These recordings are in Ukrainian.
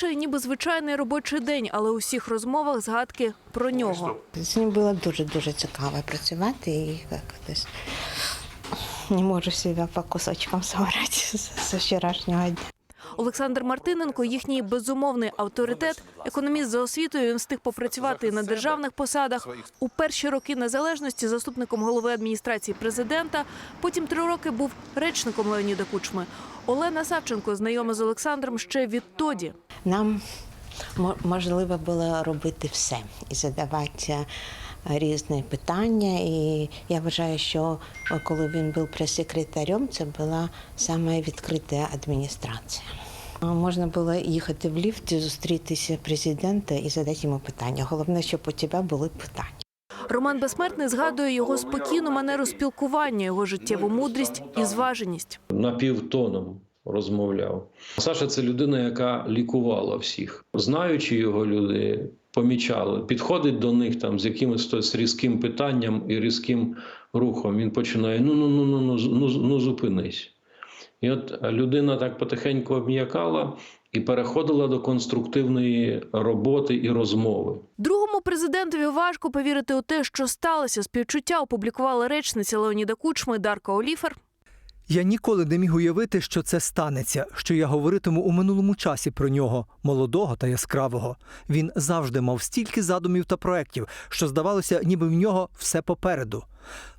Чи ніби звичайний робочий день, але у всіх розмовах згадки про нього. З ним було дуже-дуже цікаво працювати і якось не можу себе по кусочкам собрати з з вчорашнього дня. Олександр Мартиненко, їхній безумовний авторитет. Економіст за освітою він встиг попрацювати і на державних посадах. У перші роки незалежності заступником голови адміністрації президента. Потім три роки був речником Леоніда Кучми. Олена Савченко знайома з Олександром ще відтоді. Нам мо- можливо було робити все і задавати е, різні питання. І я вважаю, що е, коли він був прес-секретарем, це була саме відкрита адміністрація. Е, Можна було їхати в ліфті, зустрітися президента і задати йому питання. Головне, щоб у тебе були питання. Роман Безсмертний згадує його спокійну манеру спілкування, його життєву мудрість і зваженість. напівтоном розмовляв. Саша це людина, яка лікувала всіх. Знаючи його, люди помічали, підходить до них там з якимось різким питанням і різким рухом. Він починає: ну ну ну ну ну ну, ну зупинись. І от людина так потихеньку обм'якала і переходила до конструктивної роботи і розмови. Другому президентові важко повірити у те, що сталося. Співчуття опублікувала речниця Леоніда Кучми Дарка Оліфер. Я ніколи не міг уявити, що це станеться, що я говоритиму у минулому часі про нього, молодого та яскравого. Він завжди мав стільки задумів та проєктів, що здавалося, ніби в нього все попереду.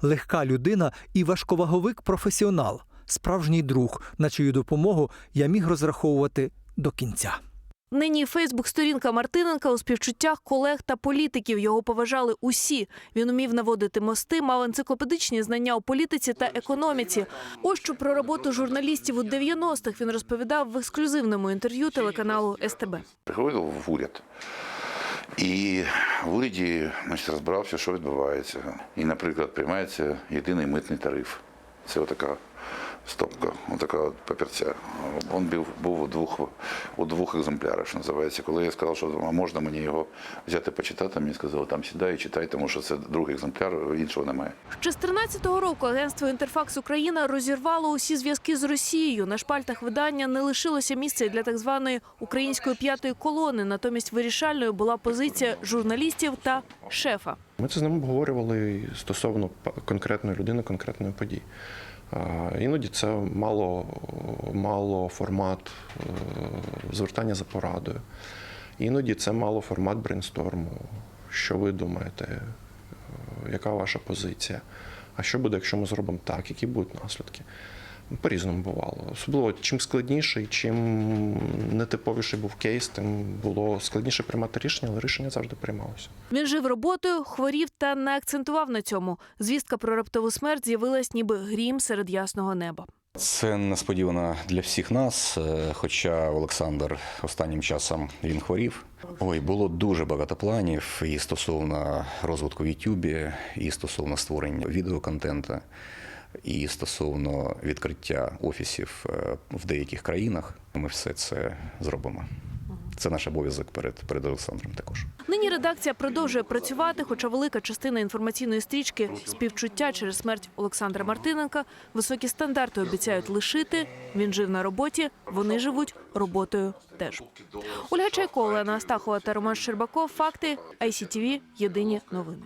Легка людина і важковаговик професіонал, справжній друг, на чию допомогу я міг розраховувати до кінця. Нині Фейсбук-сторінка Мартиненка у співчуттях колег та політиків. Його поважали усі. Він умів наводити мости, мав енциклопедичні знання у політиці та економіці. Ось що про роботу журналістів у 90-х він розповідав в ексклюзивному інтерв'ю телеканалу СТБ. Приходив в уряд. І в уряді значить, розбирався, що відбувається. І, наприклад, приймається єдиний митний тариф. Це отака стопка, отака от папірця. Він був, був у, двох, у двох екземплярах, що називається. Коли я сказав, що а можна мені його взяти почитати, мені сказали, там сідай і читай, тому що це другий екземпляр, іншого немає. Ще з 13-го року агентство Інтерфакс Україна розірвало усі зв'язки з Росією. На шпальтах видання не лишилося місця для так званої української п'ятої колони. Натомість вирішальною була позиція журналістів та шефа. Ми це з ним обговорювали стосовно конкретної людини, конкретної події. Іноді це мало, мало формат е, звертання за порадою. Іноді це мало формат брейнсторму. Що ви думаєте? Е, Яка ваша позиція? А що буде, якщо ми зробимо так? Які будуть наслідки? По-різному бувало. Особливо чим складніший, чим нетиповіший був кейс, тим було складніше приймати рішення, але рішення завжди приймалося. Він жив роботою, хворів та не акцентував на цьому. Звістка про раптову смерть з'явилась ніби грім серед ясного неба. Це несподівано для всіх нас. е, Хоча Олександр останнім часом він хворів. Ой, було дуже багато планів і стосовно розвитку в Ютубі, і стосовно створення відеоконтенту, і стосовно відкриття офісів е, в деяких країнах. Ми все це зробимо. Це наш обов'язок перед, перед Олександром також. Нині редакція продовжує працювати, хоча велика частина інформаційної стрічки співчуття через смерть Олександра Мартиненка високі стандарти обіцяють лишити. Він жив на роботі, вони живуть роботою теж. Ольга Чайко, Олена Астахова та Роман Щербаков. Факти ICTV. Єдині новини.